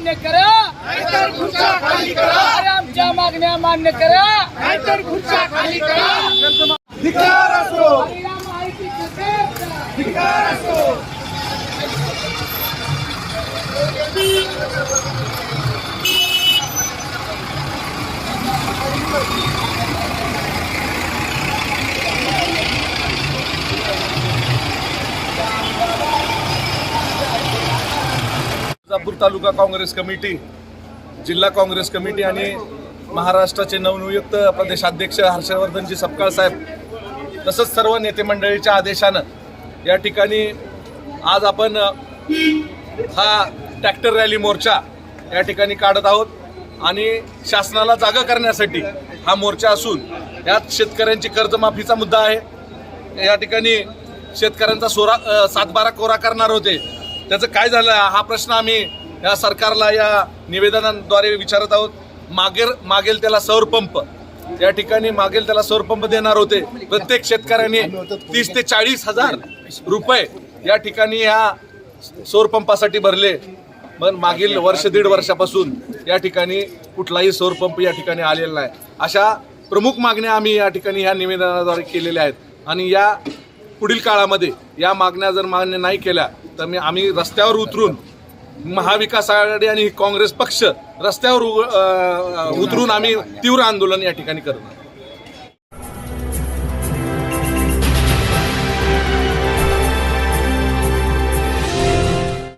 मान्य करा. नाहीतर खुर्च्या खाली करा. अरे आमच्या मागण्या मान्य करा. नाहीतर खुर्च्या खाली करा. धिक्कार असो. आणि या माहिती सरकारचा धिक्कार असो. तुळजापूर तालुका काँग्रेस कमिटी जिल्हा काँग्रेस कमिटी आणि महाराष्ट्राचे नवनियुक्त प्रदेशाध्यक्ष हर्षवर्धनजी सपकाळ साहेब तसंच सर्व नेते मंडळीच्या आदेशानं या ठिकाणी आज आपण हा ट्रॅक्टर रॅली मोर्चा या ठिकाणी काढत आहोत आणि शासनाला जागा करण्यासाठी हा मोर्चा असून यात शेतकऱ्यांची कर्जमाफीचा मुद्दा आहे. या ठिकाणी शेतकऱ्यांचा सोरा सातबारा कोरा करणार होते. त्याचं काय झालं? हा प्रश्न आम्ही या सरकारला या निवेदनाद्वारे विचारत आहोत. मागेल मागेल त्याला सौर पंप. या ठिकाणी मागेल त्याला सौर पंप देणार होते. प्रत्येक शेतकऱ्याने तीस ते चाळीस हजार रुपये या ठिकाणी ह्या सौर पंपासाठी भरले. पण मागील वर्ष दीड वर्षापासून या ठिकाणी कुठलाही सौर पंप या ठिकाणी आलेला नाही. अशा प्रमुख मागण्या आम्ही या ठिकाणी ह्या निवेदनाद्वारे केलेल्या आहेत. आणि या पुढील काळामध्ये या मागण्या जर मान्य नाही केल्या तर मी आम्ही रस्त्यावर उतरून महाविकास आघाडी आणि काँग्रेस पक्ष रस्त्यावर उ- उतरून आम्ही तीव्र आंदोलन या ठिकाणी करणार.